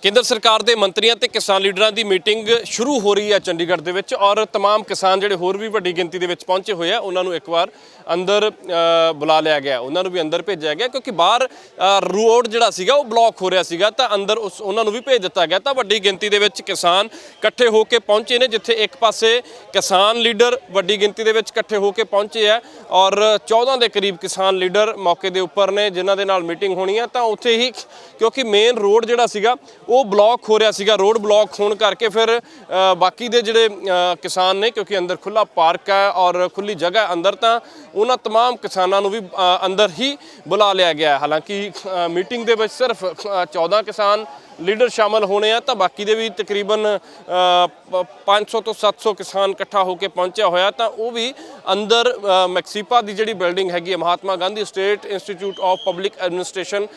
ਕੇਂਦਰ ਸਰਕਾਰ ਦੇ ਮੰਤਰੀਆਂ ਤੇ ਕਿਸਾਨ ਲੀਡਰਾਂ ਦੀ ਮੀਟਿੰਗ ਸ਼ੁਰੂ ਹੋ ਰਹੀ ਹੈ ਚੰਡੀਗੜ੍ਹ ਦੇ ਵਿੱਚ ਔਰ तमाम ਕਿਸਾਨ ਜਿਹੜੇ ਹੋਰ ਵੀ ਵੱਡੀ ਗਿਣਤੀ ਦੇ ਵਿੱਚ ਪਹੁੰਚੇ ਹੋਏ ਆ ਉਹਨਾਂ ਨੂੰ ਇੱਕ ਵਾਰ ਅੰਦਰ ਅ, ਬੁਲਾ ਲਿਆ ਗਿਆ ਉਹਨਾਂ ਨੂੰ ਵੀ ਅੰਦਰ ਭੇਜਿਆ ਗਿਆ ਕਿਉਂਕਿ ਬਾਹਰ ਅ, ਰੋਡ ਜਿਹੜਾ ਸੀਗਾ ਉਹ ਬਲੌਕ ਹੋ ਰਿਹਾ ਸੀਗਾ ਤਾਂ ਅੰਦਰ ਉਸ ਉਹਨਾਂ ਨੂੰ ਵੀ ਭੇਜ ਦਿੱਤਾ ਗਿਆ ਤਾਂ ਵੱਡੀ ਗਿਣਤੀ ਦੇ ਵਿੱਚ ਕਿਸਾਨ ਇਕੱਠੇ ਹੋ ਕੇ ਪਹੁੰਚੇ ਨੇ ਜਿੱਥੇ ਇੱਕ ਪਾਸੇ ਕਿਸਾਨ ਲੀਡਰ ਵੱਡੀ ਗਿਣਤੀ ਦੇ ਵਿੱਚ ਇਕੱਠੇ ਹੋ ਕੇ ਪਹੁੰਚੇ ਆ ਔਰ 14 ਦੇ ਕਰੀਬ ਕਿਸਾਨ ਲੀਡਰ ਮੌਕੇ ਦੇ ਉੱਪਰ ਨੇ ਜਿਨ੍ਹਾਂ ਦੇ ਨਾਲ ਮੀਟਿੰਗ ਹੋਣੀ ਆ ਤਾਂ ਉੱਥੇ ਹੀ ਕਿਉਂਕਿ ਮੇਨ ਰੋਡ ਜਿਹੜਾ ਸੀਗਾ ਉਹ ਬਲੌਕ ਹੋ ਰਿਹਾ ਸੀਗਾ ਰੋਡ ਬਲੌਕ ਹੋਣ ਕਰਕੇ ਫਿਰ ਅ, ਬਾਕੀ ਦੇ ਜਿਹੜੇ ਅ, ਕਿਸਾਨ ਨੇ ਕਿਉਂਕਿ ਅੰਦਰ ਖੁੱਲਾ ਪਾਰਕ ਹੈ ਔਰ ਖੁੱਲੀ ਜਗ੍ਹਾ ਹੈ ਅੰਦਰ ਤਾਂ ਉਹਨਾਂ तमाम ਕਿਸਾਨਾਂ ਨੂੰ ਵੀ ਅ, ਅੰਦਰ ਹੀ ਬੁਲਾ ਲਿਆ ਗਿਆ ਹੈ। ਹਾਲਾਂਕਿ ਅ, ਮੀਟਿੰਗ ਦੇ ਵਿੱਚ ਸਿਰਫ ਅ, 14 ਕਿਸਾਨ ਲੀਡਰ ਸ਼ਾਮਲ ਹੋਣੇ ਆ ਤਾਂ ਬਾਕੀ ਦੇ ਵੀ ਤਕਰੀਬਨ ਅ, ਪ- 500 ਤੋਂ 700 ਕਿਸਾਨ ਇਕੱਠਾ ਹੋ ਕੇ ਪਹੁੰਚਿਆ ਹੋਇਆ ਤਾਂ ਉਹ ਵੀ ਅੰਦਰ ਮੈਕਸੀਪਾ ਦੀ ਜਿਹੜੀ ਬਿਲਡਿੰਗ ਹੈਗੀ ਹੈ Mahatma Gandhi state institute of public administration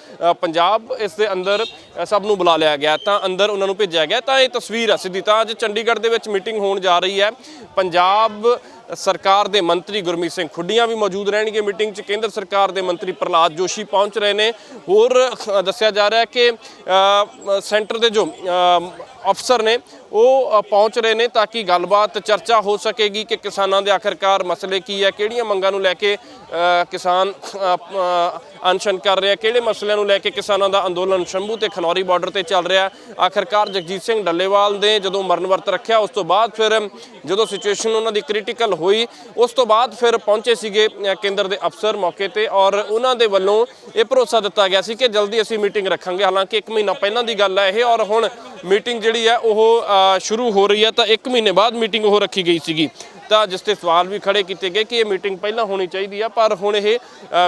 Punjab ਇਸ ਦੇ ਅੰਦਰ ਸਭ ਨੂੰ ਬੁਲਾ ਲਿਆ ਗਿਆ ਤਾਂ ਅੰਦਰ ਉਹਨਾਂ ਨੂੰ ਭੇਜਿਆ ਗਿਆ ਤਾਂ ਇਹ ਤਸਵੀਰ ਆ ਸਿੱਧੀ ਤਾਂ ਅੱਜ ਚੰਡੀਗੜ੍ਹ ਦੇ ਵਿੱਚ ਮੀਟਿੰਗ ਹੋਣ ਜਾ ਰਹੀ ਹੈ ਪੰਜਾਬ ਸਰਕਾਰ ਦੇ ਮੰਤਰੀ ਗੁਰਮੀਤ ਸਿੰਘ ਖੁੱਡੀਆਂ ਵੀ ਮੌਜੂਦ ਰਹਿਣਗੇ ਮੀਟਿੰਗ 'ਚ। ਕੇਂਦਰ ਸਰਕਾਰ ਦੇ ਮੰਤਰੀ ਪ੍ਰਹਲਾਦ ਜੋਸ਼ੀ ਪਹੁੰਚ ਰਹੇ ਨੇ। ਹੋਰ ਦੱਸਿਆ ਜਾ ਰਿਹਾ ਹੈ ਕਿ ਸੈਂਟਰ ਦੇ ਜੋ ਅਫਸਰ ਨੇ ਉਹ ਪਹੁੰਚ ਰਹੇ ਨੇ ਤਾਂ ਕਿ ਗੱਲਬਾਤ ਚਰਚਾ ਹੋ ਸਕੇਗੀ ਕਿ ਕਿਸਾਨਾਂ ਦੇ ਆਖਰਕਾਰ ਮਸਲੇ ਕੀ ਹੈ ਕਿਹੜੀਆਂ ਮੰਗਾਂ ਨੂੰ ਲੈ ਕੇ ਕਿਸਾਨ ਅ, ਅਨਸ਼ਨ ਕਰ ਰਿਹਾ ਕਿਹੜੇ ਮਸਲਿਆਂ ਨੂੰ ਲੈ ਕੇ ਕਿਸਾਨਾਂ ਦਾ ਅੰਦੋਲਨ ਸ਼ੰਭੂ ਤੇ ਖਨੌਰੀ ਬਾਰਡਰ ਤੇ ਚੱਲ ਰਿਹਾ ਆਖਰਕਾਰ ਜਗਜੀਤ ਸਿੰਘ ਡੱਲੇਵਾਲ ਨੇ ਜਦੋਂ ਮਰਨ ਵਰਤ ਰੱਖਿਆ ਉਸ ਤੋਂ ਬਾਅਦ ਫਿਰ ਜਦੋਂ ਸਿਚੁਏਸ਼ਨ ਉਹਨਾਂ ਦੀ ਕ੍ਰਿਟੀਕਲ ਹੋਈ ਉਸ ਤੋਂ ਬਾਅਦ ਫਿਰ ਪਹੁੰਚੇ ਸੀਗੇ ਕੇਂਦਰ ਦੇ ਅਫਸਰ ਮੌਕੇ ਤੇ ਔਰ ਉਹਨਾਂ ਦੇ ਵੱਲੋਂ ਇਹ ਭਰੋਸਾ ਦਿੱਤਾ ਗਿਆ ਸੀ ਕਿ ਜਲਦੀ ਅਸੀਂ ਮੀਟਿੰਗ ਰੱਖਾਂਗੇ। ਹਾਲਾਂਕਿ 1 ਮਹੀਨਾ ਪਹਿਲਾਂ ਦੀ ਗੱਲ ਹੈ ਇਹ ਔਰ ਹੁਣ ਮੀਟਿੰਗ ਜਿਹੜੀ ਹੈ ਉਹ ਸ਼ੁਰੂ ਹੋ ਰਹੀ ਹੈ ਤਾਂ 1 ਮਹੀਨੇ ਬਾਅਦ ਮੀਟਿੰਗ ਉਹ ਰੱਖੀ ਗਈ ਸੀਗੀ। ਤਾਂ ਜਿਸ ਤੇ ਸਵਾਲ ਵੀ ਖੜੇ ਕੀਤੇ ਗਏ ਕਿ ਇਹ ਮੀਟਿੰਗ ਪਹਿਲਾਂ ਹੋਣੀ ਚਾਹੀਦੀ ਆ, ਪਰ ਹੁਣ ਇਹ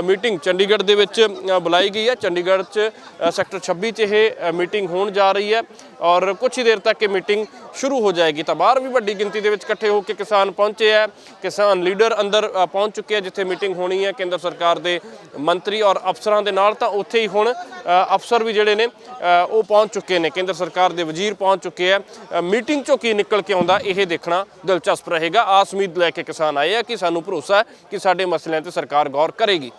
ਮੀਟਿੰਗ ਚੰਡੀਗੜ੍ਹ ਦੇ ਵਿੱਚ ਬੁਲਾਈ ਗਈ ਹੈ ਚੰਡੀਗੜ੍ਹ 'ਚ ਸੈਕਟਰ 26 'ਚ ਇਹ ਮੀਟਿੰਗ ਹੋਣ ਜਾ ਰਹੀ ਹੈ ਔਰ ਕੁਝ ਹੀ ਦੇਰ ਤੱਕ ਇਹ ਮੀਟਿੰਗ ਸ਼ੁਰੂ ਹੋ ਜਾਏਗੀ। ਤਾਂ ਬਾਹਰ ਵੀ ਵੱਡੀ ਗਿਣਤੀ ਦੇ ਵਿੱਚ ਇਕੱਠੇ ਹੋ ਕੇ ਕਿਸਾਨ ਪਹੁੰਚੇ ਆ। ਕਿਸਾਨ ਲੀਡਰ ਅੰਦਰ ਪਹੁੰਚ ਚੁੱਕੇ ਆ, ਜਿੱਥੇ ਮੀਟਿੰਗ ਹੋਣੀ ਹੈ। ਕੇਂਦਰ ਸਰਕਾਰ ਦੇ ਮੰਤਰੀ ਔਰ ਅਫਸਰਾਂ ਦੇ ਨਾਲ ਤਾਂ ਉੱਥੇ ਹੀ ਹੁਣ ਅਫਸਰ ਵੀ ਜਿਹੜੇ ਨੇ ਉਹ ਪਹੁੰਚ ਚੁੱਕੇ ਨੇ। ਕੇਂਦਰ ਸਰਕਾਰ ਦੇ ਵਜ਼ੀਰ ਪਹੁੰਚ ਚੁੱਕੇ ਆ। ਮੀਟਿੰਗ ਚੋਂ ਕੀ ਨਿਕਲ ਕੇ ਆਉਂਦਾ, ਇਹ ਦੇਖਣਾ ਦਿਲਚਸਪ ਰਹੇਗਾ। ਆਸ ਉਮੀਦ ਲੈ ਕੇ ਕਿਸਾਨ ਆਏ ਆ ਕਿ ਸਾਨੂੰ ਭਰੋਸਾ ਹੈ ਕਿ ਸਾਡੇ ਮਸਲਿਆਂ ਤੇ ਸਰਕਾਰ ਗੌਰ ਕਰੇਗੀ।